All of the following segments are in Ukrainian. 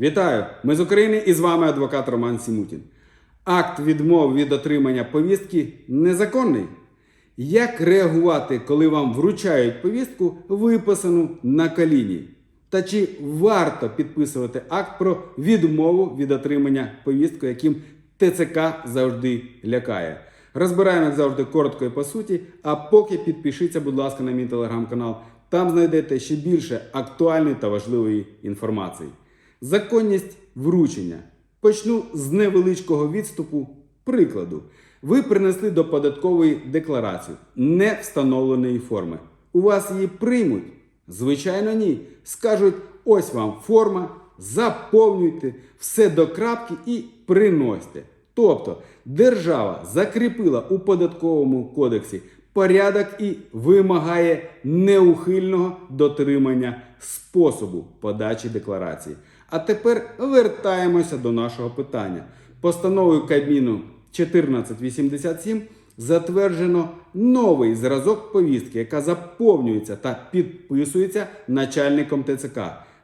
Вітаю! Ми з України і з вами адвокат Роман Сімутін. Акт відмови від отримання повістки незаконний. Як реагувати, коли вам вручають повістку, виписану на коліні? Та чи варто підписувати акт про відмову від отримання повістки, яким ТЦК завжди лякає? Розбираємо, як завжди, коротко і по суті. А поки підпишіться, будь ласка, на мій телеграм-канал. Там знайдете ще більше актуальної та важливої інформації. Законність вручення. Почну з невеличкого відступу. Прикладу. Ви принесли до податкової декларацію не встановленої форми. У вас її приймуть? Звичайно, ні. Скажуть: ось вам форма, заповнюйте все до крапки і приносьте. Тобто держава закріпила у податковому кодексі порядок і вимагає неухильного дотримання способу подачі декларації. А тепер вертаємося до нашого питання. Постановою Кабміну 1487 затверджено новий зразок повістки, яка заповнюється та підписується начальником ТЦК.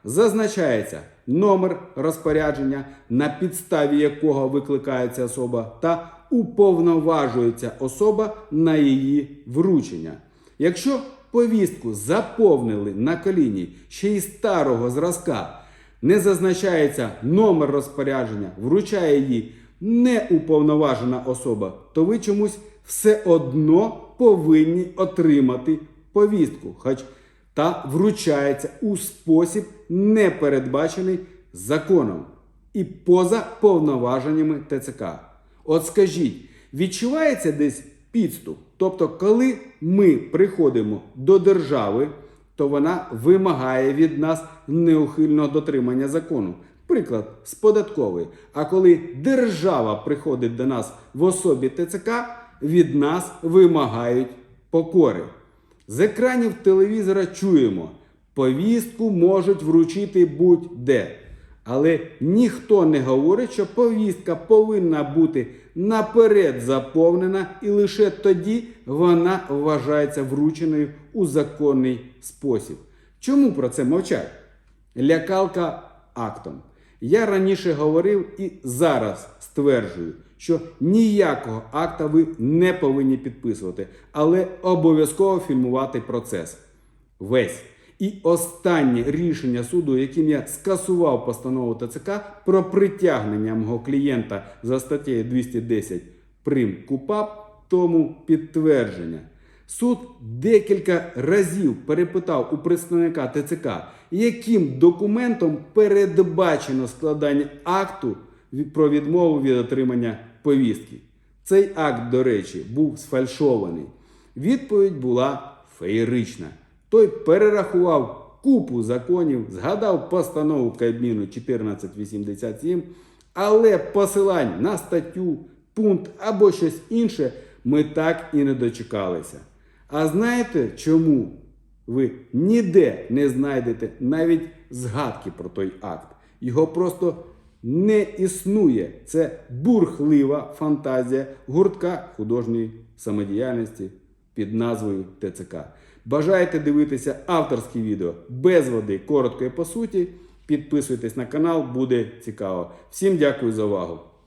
Зазначається номер розпорядження, на підставі якого викликається особа, та уповноважується особа на її вручення. Якщо повістку заповнили на коліні ще й старого зразка, не зазначається номер розпорядження, вручає її неуповноважена особа, то ви чомусь все одно повинні отримати повістку, хоч та вручається у спосіб, не передбачений законом і поза повноваженнями ТЦК. От скажіть, відчувається десь підступ? Тобто, коли ми приходимо до держави, то вона вимагає від нас неухильного дотримання закону. Приклад з податкової. А коли держава приходить до нас в особі ТЦК, від нас вимагають покори. З екранів телевізора чуємо, повістку можуть вручити будь-де. Але ніхто не говорить, що повістка повинна бути наперед заповнена, і лише тоді вона вважається врученою у законний спосіб. Чому про це мовчать? Лякалка актом. Я раніше говорив і зараз стверджую, що ніякого акта ви не повинні підписувати, але обов'язково фільмувати процес. Весь. І останнє рішення суду, яким я скасував постанову ТЦК про притягнення мого клієнта за статтею 210 прим КУПАП, тому підтвердження. Суд декілька разів перепитав у представника ТЦК, яким документом передбачено складання акту про відмову від отримання повістки. Цей акт, до речі, був сфальшований. Відповідь була феєрична. Той перерахував купу законів, згадав постанову Кабміну 1487, але посилань на статтю, пункт або щось інше ми так і не дочекалися. А знаєте чому ви ніде не знайдете навіть згадки про той акт? Його просто не існує. Це бурхлива фантазія гуртка художньої самодіяльності під назвою ТЦК. Бажаєте дивитися авторські відео без води, коротко і по суті. Підписуйтесь на канал, буде цікаво. Всім дякую за увагу.